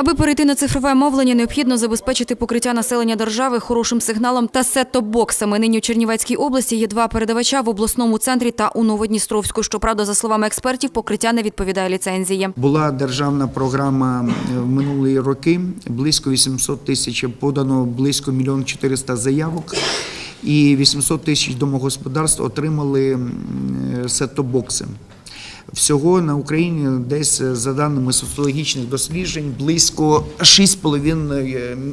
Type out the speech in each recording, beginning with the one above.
Аби перейти на цифрове мовлення, необхідно забезпечити покриття населення держави хорошим сигналом та сет-топ-боксами. Нині у Чернівецькій області є два передавача в обласному центрі та у Новодністровську. Щоправда, за словами експертів, покриття не відповідає ліцензії. Була державна програма е, в минулі роки. Близько 800 тисяч подано близько мільйон 400 заявок. І 800 тисяч домогосподарств отримали е, сет-топ-бокси. Всього на Україні десь е, за даними соціологічних досліджень близько 6,5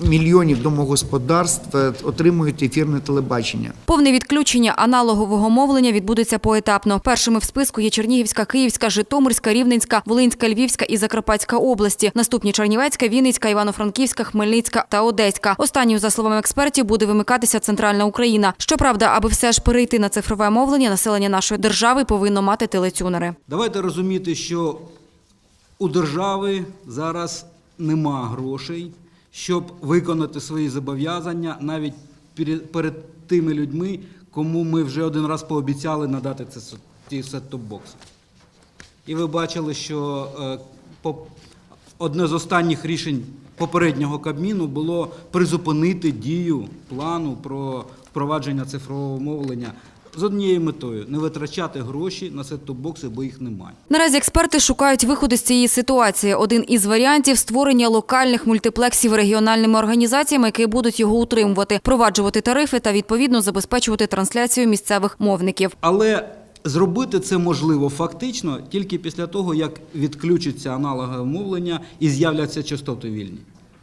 мільйонів домогосподарств е, отримують ефірне телебачення. Повне відключення аналогового мовлення відбудеться поетапно. Першими в списку є Чернігівська, Київська, Житомирська, Рівненська, Волинська, Львівська і Закарпатська області. Наступні Чернівецька, Вінницька, Івано-Франківська, Хмельницька та Одеська. Останньою, за словами експертів, буде вимикатися центральна Україна. Щоправда, аби все ж перейти на цифрове мовлення, населення нашої держави повинно мати телетюнери. Давайте розуміти, що у держави зараз нема грошей, щоб виконати свої зобов'язання навіть перед- тими людьми, кому ми вже один раз пообіцяли надати це ті сет-топ-бокси. І ви бачили, що е, по- одне з останніх рішень попереднього Кабміну було призупинити дію плану про впровадження цифрового мовлення з однією метою не витрачати гроші на сет-топ-бокси, бо їх немає. Наразі експерти шукають виходи з цієї ситуації. Один із варіантів створення локальних мультиплексів регіональними організаціями, які будуть його утримувати, впроваджувати тарифи та відповідно забезпечувати трансляцію місцевих мовників. Але зробити це можливо фактично тільки після того, як відключиться аналогове мовлення і з'являться частоти вільні,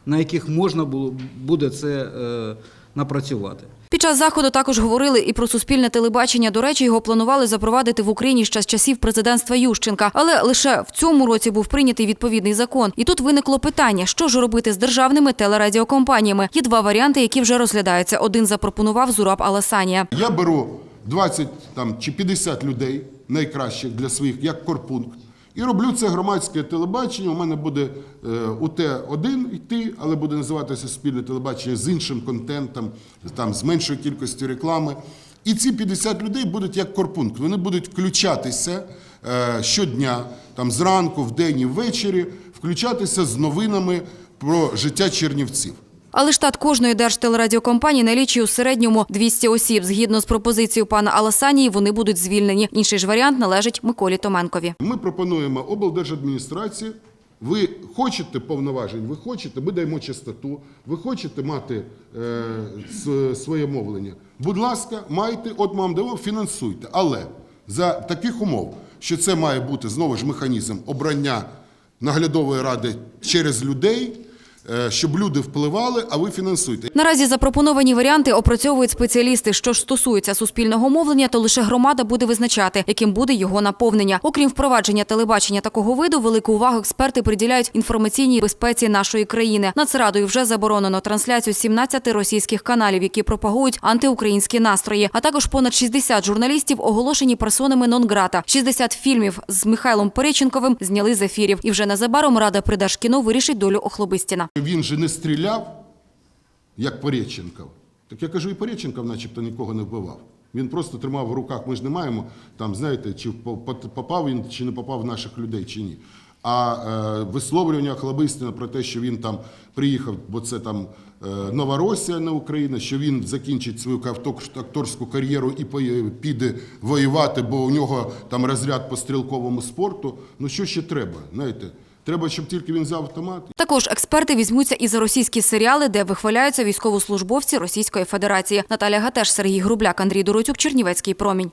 на яких можна було буде це е, напрацювати. Під час заходу також говорили і про суспільне телебачення. До речі, його планували запровадити в Україні ще з часів президентства Ющенка. Але лише в цьому році був прийнятий відповідний закон. І тут виникло питання, що ж робити з державними телерадіокомпаніями. Є два варіанти, які вже розглядаються. Один запропонував Зураб Аласанія. Я беру 20 там, чи 50 людей найкращих для своїх, як корпункт, і роблю це громадське телебачення. У мене буде е, УТ-1 йти, але буде називатися спільне телебачення з іншим контентом, там, з меншою кількістю реклами. І ці 50 людей будуть як корпункт. Вони будуть включатися е, щодня, там, зранку, вдень і ввечері, включатися з новинами про життя чернівців. Але штат кожної держтелерадіокомпанії налічує у середньому 200 осіб. Згідно з пропозицією пана Аласанії, вони будуть звільнені. Інший ж варіант належить Миколі Томенкові. Ми пропонуємо облдержадміністрації. Ви хочете повноважень, ви хочете, ми даємо частоту, ви хочете мати е, своє мовлення. Будь ласка, майте, от вам даємо, фінансуйте. Але за таких умов, що це має бути знову ж механізм обрання наглядової ради через людей, щоб люди впливали, а ви фінансуйте. Наразі запропоновані варіанти опрацьовують спеціалісти. Що ж стосується суспільного мовлення, то лише громада буде визначати, яким буде його наповнення. Окрім впровадження телебачення такого виду, велику увагу експерти приділяють інформаційній безпеці нашої країни. Нацрадою вже заборонено трансляцію 17 російських каналів, які пропагують антиукраїнські настрої. А також понад 60 журналістів оголошені персонами нон-грата. 60 фільмів з Михайлом Переченковим зняли з ефірів. І вже незабаром Рада Придашкіно вирішить долю Охлобистіна. Він же не стріляв, як Пореченков. Так я кажу, і Пореченков начебто нікого не вбивав. Він просто тримав в руках. Ми ж не маємо там, знаєте, чи по- по- попав він, чи не попав наших людей, чи ні. А е, висловлювання Хлобистина про те, що він там приїхав, бо це там е, Новоросія, не Україна, що він закінчить свою актор- акторську кар'єру і піде воювати, бо у нього там розряд по стрілковому спорту. Ну що ще треба? Знаєте, треба, щоб тільки він взяв автомат Також експерти візьмуться і за російські серіали, де вихваляються військовослужбовці Російської Федерації. Наталя Гатеш, Сергій Грубляк, Андрій Доротюк, Чернівецький промінь.